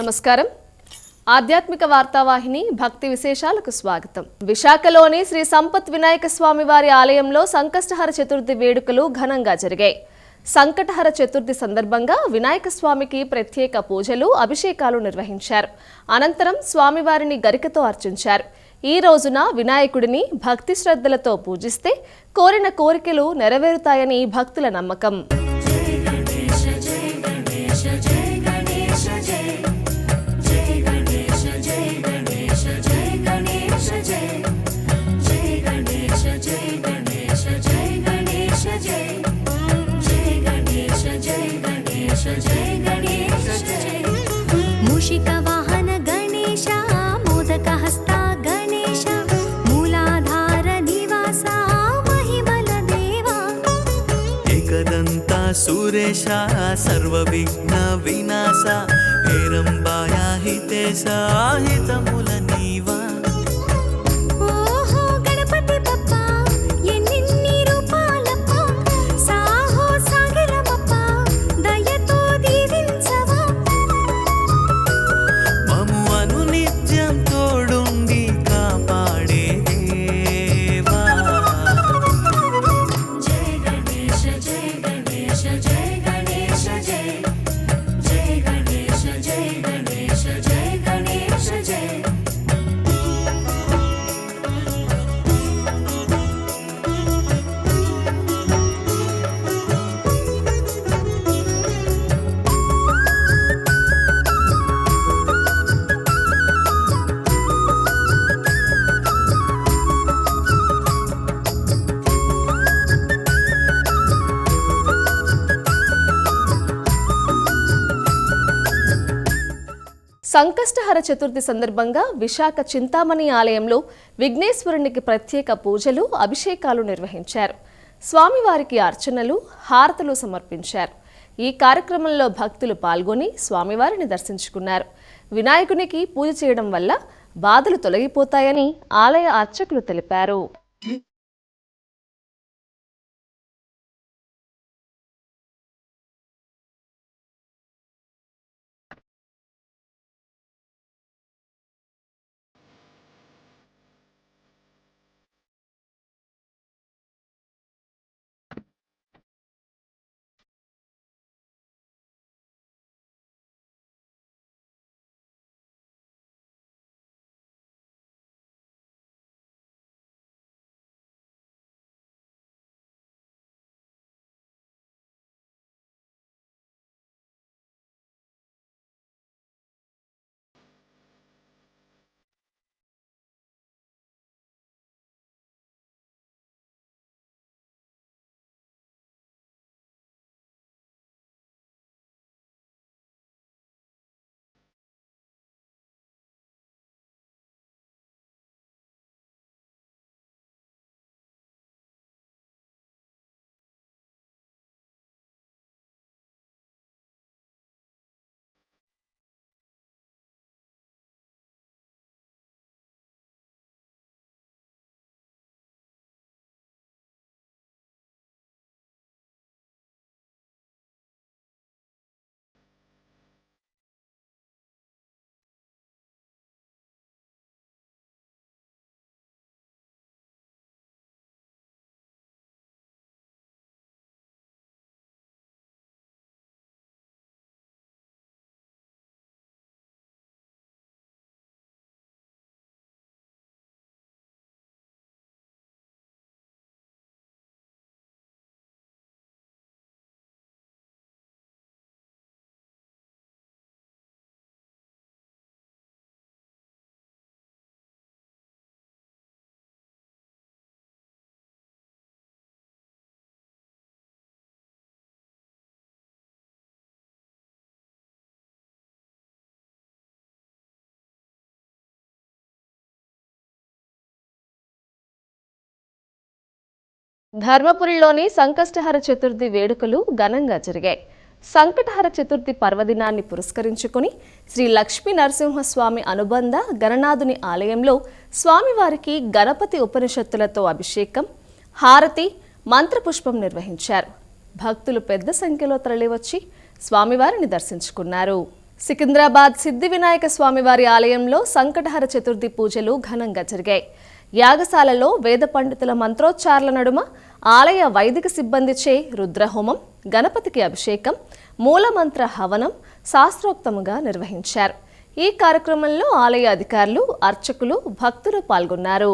నమస్కారం. ఆధ్యాత్మిక వార్తావాహిని భక్తి విశేషాలకు స్వాగతం. విశాఖలోని శ్రీ సంపత్ వినాయక స్వామి వారి ఆలయంలో సంకష్టహర చతుర్థి వేడుకలు ఘనంగా జరిగాయి. సంకటహర చతుర్థి సందర్భంగా వినాయక స్వామికి ప్రత్యేక పూజలు అభిషేకాలు నిర్వహించారు. అనంతరం స్వామివారిని గరికతో అర్చించారు. ఈ రోజున వినాయకుడిని భక్తి శ్రద్ధలతో పూజిస్తే కోరిన కోరికలు నెరవేరుతాయని భక్తుల నమ్మకం. सुरेशा सर्वविघ्न विनाशा हेरम्बाया हितेशा हितमुल సంకష్టహర చతుర్థి సందర్భంగా విశాఖ చింతామణి ఆలయంలో విఘ్నేశ్వరునికి ప్రత్యేక పూజలు అభిషేకాలు నిర్వహించారు. స్వామివారికి అర్చనలు హారతులు సమర్పించారు. ఈ కార్యక్రమంలో భక్తులు పాల్గొని స్వామివారిని దర్శించుకున్నారు. వినాయకునికి పూజ చేయడం వల్ల బాధలు తొలగిపోతాయని ఆలయ అర్చకులు తెలిపారు. ధర్మపురిలోని సంకష్టహర చతుర్థి వేడుకలు ఘనంగా జరిగాయి. సంకటహర చతుర్థి పర్వదినాన్ని పురస్కరించుకుని శ్రీ లక్ష్మీ నరసింహస్వామి అనుబంధ గణనాథుని ఆలయంలో స్వామివారికి గణపతి ఉపనిషత్తులతో అభిషేకం హారతి మంత్రపుష్పం నిర్వహించారు. భక్తులు పెద్ద సంఖ్యలో తరలివచ్చి స్వామివారిని దర్శించుకున్నారు. సికింద్రాబాద్ సిద్ధి వినాయక స్వామివారి ఆలయంలో సంకటహర చతుర్థి పూజలు ఘనంగా జరిగాయి. యాగశాలలో వేద పండితుల మంత్రోచ్చారల నడుమ ఆలయ వైదిక సిబ్బందిచే రుద్రహోమం గణపతికి అభిషేకం మూలమంత్ర హవనం శాస్త్రోక్తముగా నిర్వహించారు. ఈ కార్యక్రమంలో ఆలయ అధికారులు అర్చకులు భక్తులు పాల్గొన్నారు.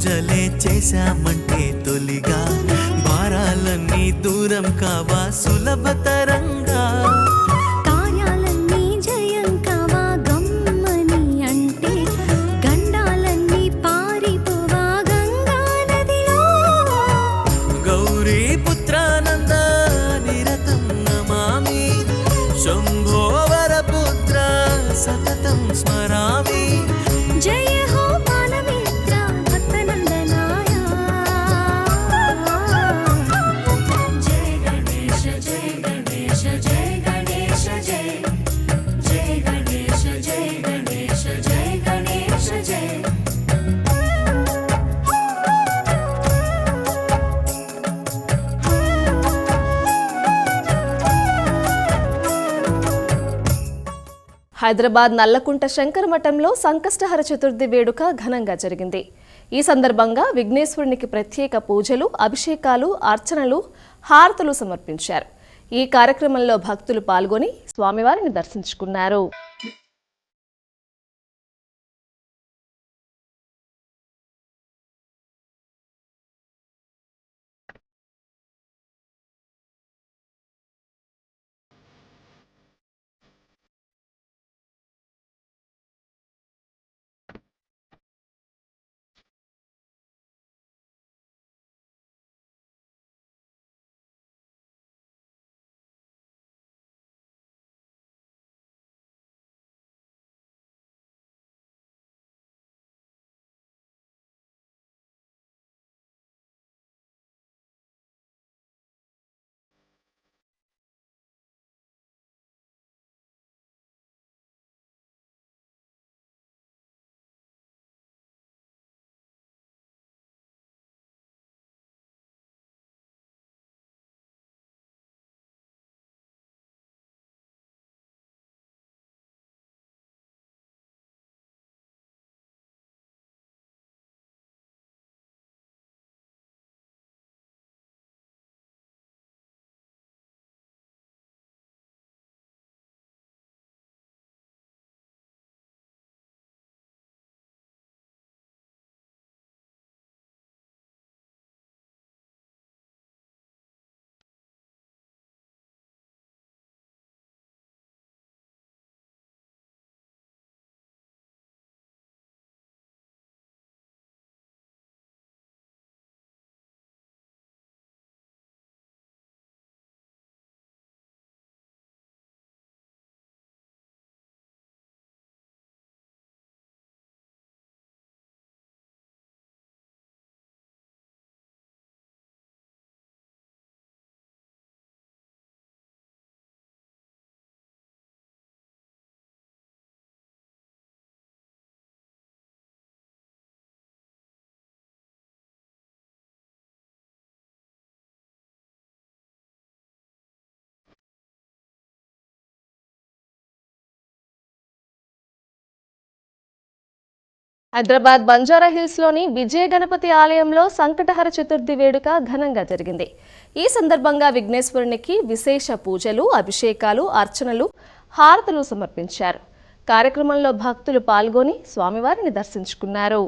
పూజలే చేశామంటే తొలిగా. భారాలన్నీ దూరం కావా సులభత హైదరాబాద్ నల్లకుంట శంకర మఠంలో సంకష్టహర చతుర్థి వేడుక ఘనంగా జరిగింది. ఈ సందర్భంగా విఘ్నేశ్వరునికి ప్రత్యేక పూజలు అభిషేకాలు అర్చనలు హారతులు సమర్పించారు. ఈ కార్యక్రమంలో భక్తులు పాల్గొని స్వామివారిని దర్శించుకున్నారు. హిల్స్లోని విజయ గణపతి ఆలయంలో సంకటహర చతుర్థి వేడుక ఘనంగా జరిగింది. ఈ సందర్భంగా విఘ్నేశ్వరునికి విశేష పూజలు అభిషేకాలు అర్చనలు హారతులు సమర్పించారు. కార్యక్రమంలో భక్తులు పాల్గొని స్వామివారిని దర్శించుకున్నారు.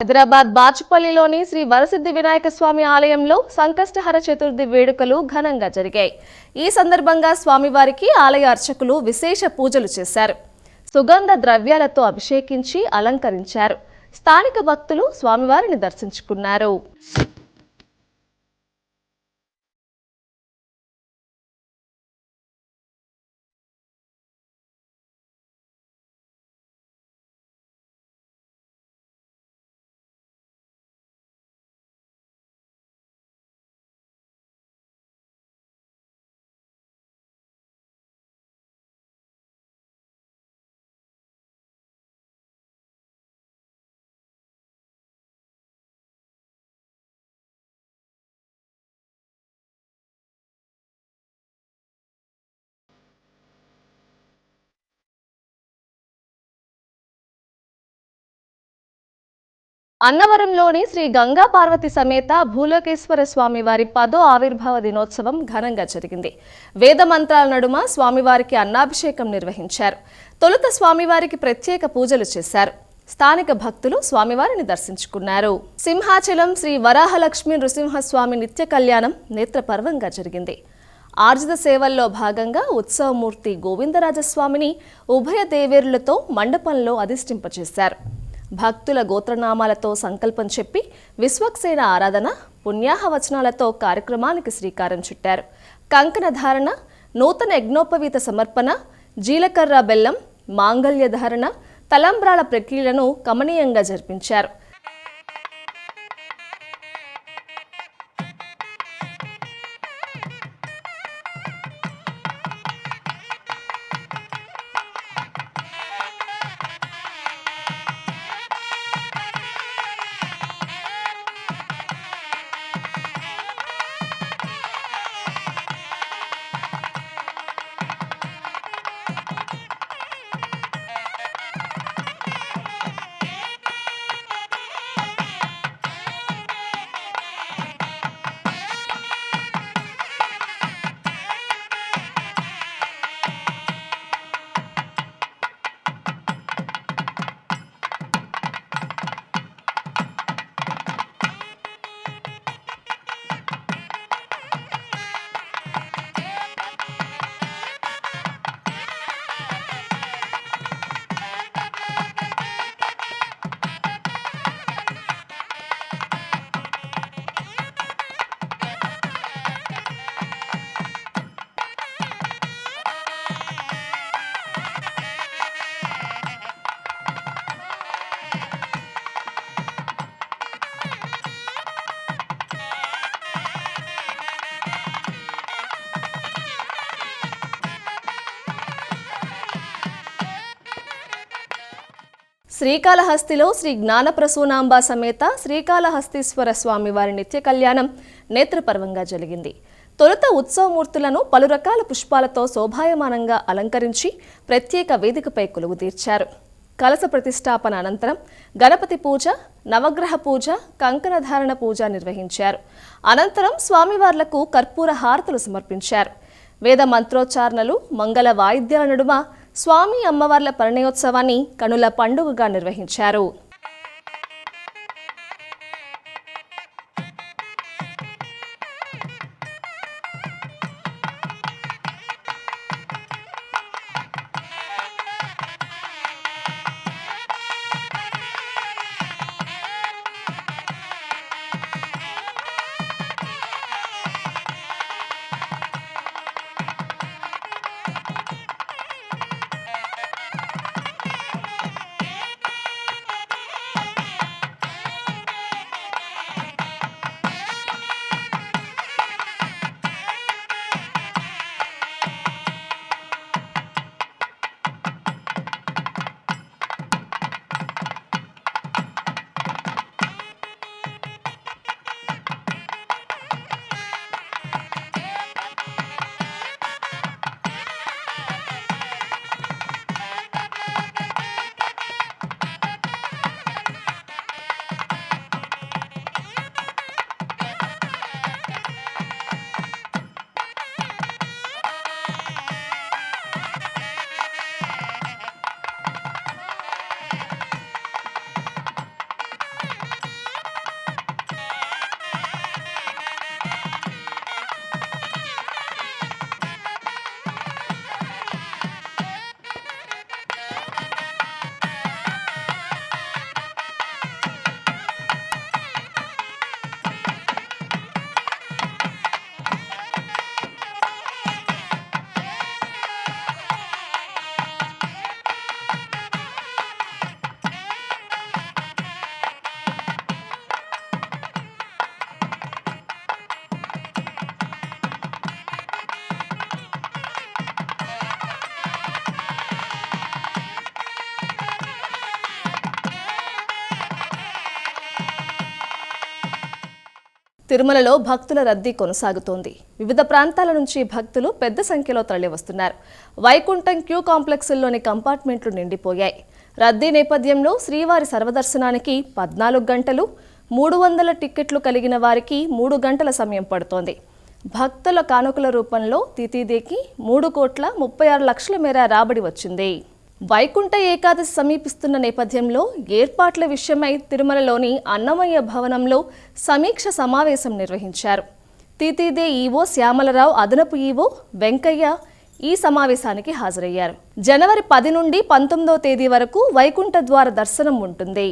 హైదరాబాద్ బాచుపల్లిలోని శ్రీ వరసిద్ధి వినాయక స్వామి ఆలయంలో సంకష్టహర చతుర్థి వేడుకలు ఘనంగా జరిగాయి. ఈ సందర్భంగా స్వామివారికి ఆలయ అర్చకులు విశేష పూజలు చేశారు. సుగంధ ద్రవ్యాలతో అభిషేకించి అలంకరించారు. స్థానిక భక్తులు స్వామివారిని దర్శించుకున్నారు. అన్నవరంలోని శ్రీ గంగా పార్వతి సమేత భూలోకేశ్వర స్వామి వారి పదో ఆవిర్భావ దినోత్సవం ఘనంగా జరిగింది. వేద మంత్రాల నడుమ స్వామివారికి అన్నాభిషేకం నిర్వహించారు. తొలుత స్వామివారికి ప్రత్యేక పూజలు చేశారు. స్థానిక భక్తులు స్వామివారిని దర్శించుకున్నారు. సింహాచలం శ్రీ వరాహలక్ష్మి నృసింహస్వామి నిత్య కళ్యాణం నేత్రపర్వంగా జరిగింది. ఆర్జిత సేవల్లో భాగంగా ఉత్సవమూర్తి గోవిందరాజస్వామిని ఉభయ దేవేరులతో మండపంలో అధిష్ఠింపచేశారు. భక్తుల గోత్రనామాలతో సంకల్పం చెప్పి విశ్వక్సేన ఆరాధన పుణ్యాహ వచనాలతో కార్యక్రమానికి శ్రీకారం చుట్టారు. కంకణ ధారణ నూతన యజ్ఞోపవీత సమర్పణ జీలకర్ర బెల్లం మాంగళ్య ధారణ తలంబ్రాల ప్రక్రియలను కమనీయంగా జరిపించారు. శ్రీకాళహస్తిలో శ్రీ జ్ఞానప్రసూనాంబ సమేత శ్రీకాళహస్తీశ్వర స్వామి వారి నిత్య కళ్యాణం నేత్రపర్వంగా జరిగింది. తొలుత ఉత్సవమూర్తులను పలు రకాల పుష్పాలతో శోభాయమానంగా అలంకరించి ప్రత్యేక వేదికపై కొలువు తీర్చారు. కలస ప్రతిష్టాపన అనంతరం గణపతి పూజ నవగ్రహ పూజ కంకణధారణ పూజ నిర్వహించారు. అనంతరం స్వామివార్లకు కర్పూర హారతులు సమర్పించారు. వేద మంత్రోచ్చారణలు మంగళ వాయిద్యాల నడుమ స్వామి అమ్మవార్ల పరిణయోత్సవాన్ని కనుల పండుగగా నిర్వహించారు. తిరుమలలో భక్తుల రద్దీ కొనసాగుతోంది. వివిధ ప్రాంతాల నుంచి భక్తులు పెద్ద సంఖ్యలో తరలివస్తున్నారు. వైకుంఠం క్యూ కాంప్లెక్స్లోని కంపార్ట్మెంట్లు నిండిపోయాయి. రద్దీ నేపథ్యంలో శ్రీవారి సర్వదర్శనానికి పద్నాలుగు గంటలు మూడు వందల టిక్కెట్లు కలిగిన వారికి మూడు గంటల సమయం పడుతోంది. భక్తుల కానుకల రూపంలో తితీదేకి మూడు కోట్ల ముప్పై ఆరు లక్షల మేర రాబడి వచ్చింది. వైకుంఠ ఏకాదశి సమీపిస్తున్న నేపథ్యంలో ఏర్పాట్ల విషయమై తిరుమలలోని అన్నమయ్య భవనంలో సమీక్ష సమావేశం నిర్వహించారు. తీతీదే ఈవో శ్యామలరావు అదనపు ఈవో వెంకయ్య ఈ సమావేశానికి హాజరయ్యారు. జనవరి పది నుండి పంతొమ్మిదవ తేదీ వరకు వైకుంఠ ద్వార దర్శనం ఉంటుంది.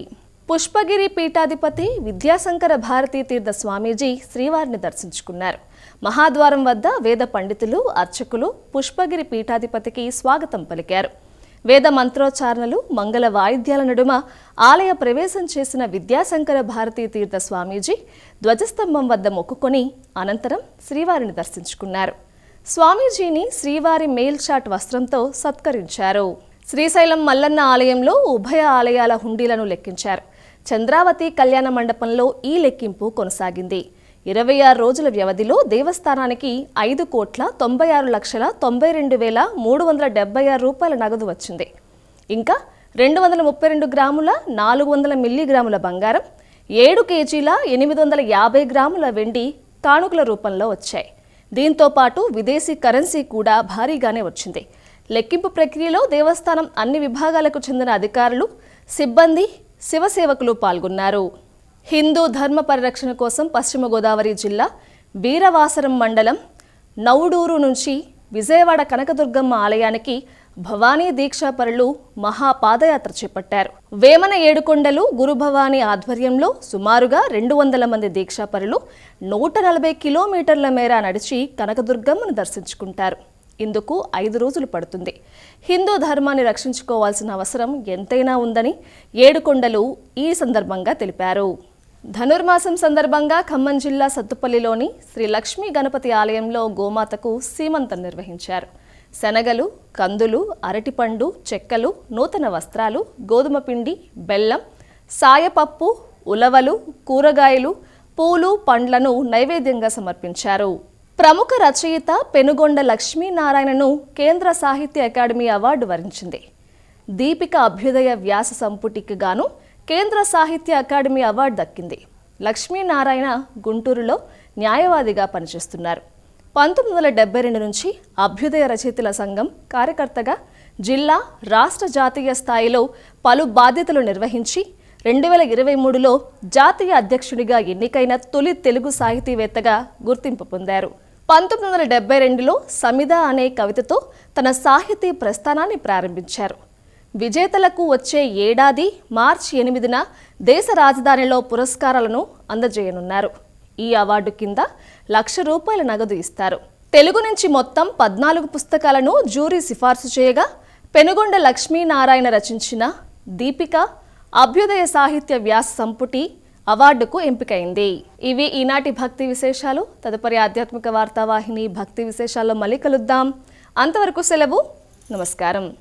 పుష్పగిరి పీఠాధిపతి విద్యాశంకర భారతీ తీర్థ స్వామీజీ శ్రీవారిని దర్శించుకున్నారు. మహాద్వారం వద్ద వేద పండితులు అర్చకులు పుష్పగిరి పీఠాధిపతికి స్వాగతం పలికారు. వేద మంత్రోచ్చారణలు మంగళ వాయిద్యాల నడుమ ఆలయ ప్రవేశం చేసిన విద్యాశంకర భారతీ తీర్థ స్వామీజీ ధ్వజస్తంభం వద్ద మొక్కుకొని అనంతరం శ్రీవారిని దర్శించుకున్నారు. స్వామీజీని శ్రీవారి మేల్చాట్ వస్త్రంతో సత్కరించారు. శ్రీశైలం మల్లన్న ఆలయంలో ఉభయ ఆలయాల హుండీలను లెక్కించారు. చంద్రావతి కళ్యాణ మండపంలో ఈ లెక్కింపు కొనసాగింది. ఇరవై ఆరు రోజుల వ్యవధిలో దేవస్థానానికి ఐదు కోట్ల తొంభై ఆరు లక్షల తొంభై రెండు వేల మూడు వందల డెబ్బై ఆరు రూపాయల నగదు వచ్చింది. ఇంకా రెండు వందల ముప్పై రెండు గ్రాముల నాలుగు వందల మిల్లీగ్రాముల బంగారం ఏడు కేజీల ఎనిమిది వందల యాభై గ్రాముల వెండి కానుకల రూపంలో వచ్చాయి. దీంతో పాటు విదేశీ కరెన్సీ కూడా భారీగానే వచ్చింది. లెక్కింపు ప్రక్రియలో దేవస్థానం అన్ని విభాగాలకు చెందిన అధికారులు సిబ్బంది శివసేవకులు పాల్గొన్నారు. హిందూ ధర్మ పరిరక్షణ కోసం పశ్చిమ గోదావరి జిల్లా వీరవాసరం మండలం నౌడూరు నుంచి విజయవాడ కనకదుర్గమ్మ ఆలయానికి భవానీ దీక్షాపరులు మహాపాదయాత్ర చేపట్టారు. వేమన ఏడుకొండలు గురుభవాని ఆధ్వర్యంలో సుమారుగా రెండు వందల మంది దీక్షాపరులు నూట నలభై కిలోమీటర్ల మేర నడిచి కనకదుర్గమ్మను దర్శించుకుంటారు. ఇందుకు ఐదు రోజులు పడుతుంది. హిందూ ధర్మాన్ని రక్షించుకోవాల్సిన అవసరం ఎంతైనా ఉందని ఏడుకొండలు ఈ సందర్భంగా తెలిపారు. ధనుర్మాసం సందర్భంగా ఖమ్మం జిల్లా సత్తుపల్లిలోని శ్రీ లక్ష్మీ గణపతి ఆలయంలో గోమాతకు సీమంతం నిర్వహించారు. శనగలు కందులు అరటిపండు చెక్కలు నూతన వస్త్రాలు గోధుమ పిండి బెల్లం సాయపప్పు ఉలవలు కూరగాయలు పూలు పండ్లను నైవేద్యంగా సమర్పించారు. ప్రముఖ రచయిత పెనుగొండ లక్ష్మీనారాయణను కేంద్ర సాహిత్య అకాడమీ అవార్డు వరించింది. దీపిక అభ్యుదయ వ్యాస సంపుటికి గాను కేంద్ర సాహిత్య అకాడమీ అవార్డు దక్కింది. లక్ష్మీనారాయణ గుంటూరులో న్యాయవాదిగా పనిచేస్తున్నారు. పంతొమ్మిది వందల డెబ్బై రెండు నుంచి అభ్యుదయ రచయితల సంఘం కార్యకర్తగా జిల్లా రాష్ట్ర జాతీయ స్థాయిలో పలు బాధ్యతలు నిర్వహించి రెండు వేల ఇరవై మూడులో జాతీయ అధ్యక్షుడిగా ఎన్నికైన తొలి తెలుగు సాహితీవేత్తగా గుర్తింపు పొందారు. పంతొమ్మిది వందల డెబ్బై రెండులో సమిద అనే కవితతో తన సాహితీ ప్రస్థానాన్ని ప్రారంభించారు. విజేతలకు వచ్చే ఏడాది మార్చి ఎనిమిదిన దేశ రాజధానిలో పురస్కారాలను అందజేయనున్నారు. ఈ అవార్డు కింద లక్ష రూపాయల నగదు ఇస్తారు. తెలుగు నుంచి మొత్తం పద్నాలుగు పుస్తకాలను జ్యూరీ సిఫార్సు చేయగా పెనుగొండ లక్ష్మీనారాయణ రచించిన దీపిక అభ్యుదయ సాహిత్య వ్యాస సంపుటి అవార్డుకు ఎంపికైంది. ఇవి ఈనాటి భక్తి విశేషాలు. తదుపరి ఆధ్యాత్మిక వార్తావాహిని భక్తి విశేషాల్లో మళ్ళీ కలుద్దాం. అంతవరకు సెలవు. నమస్కారం.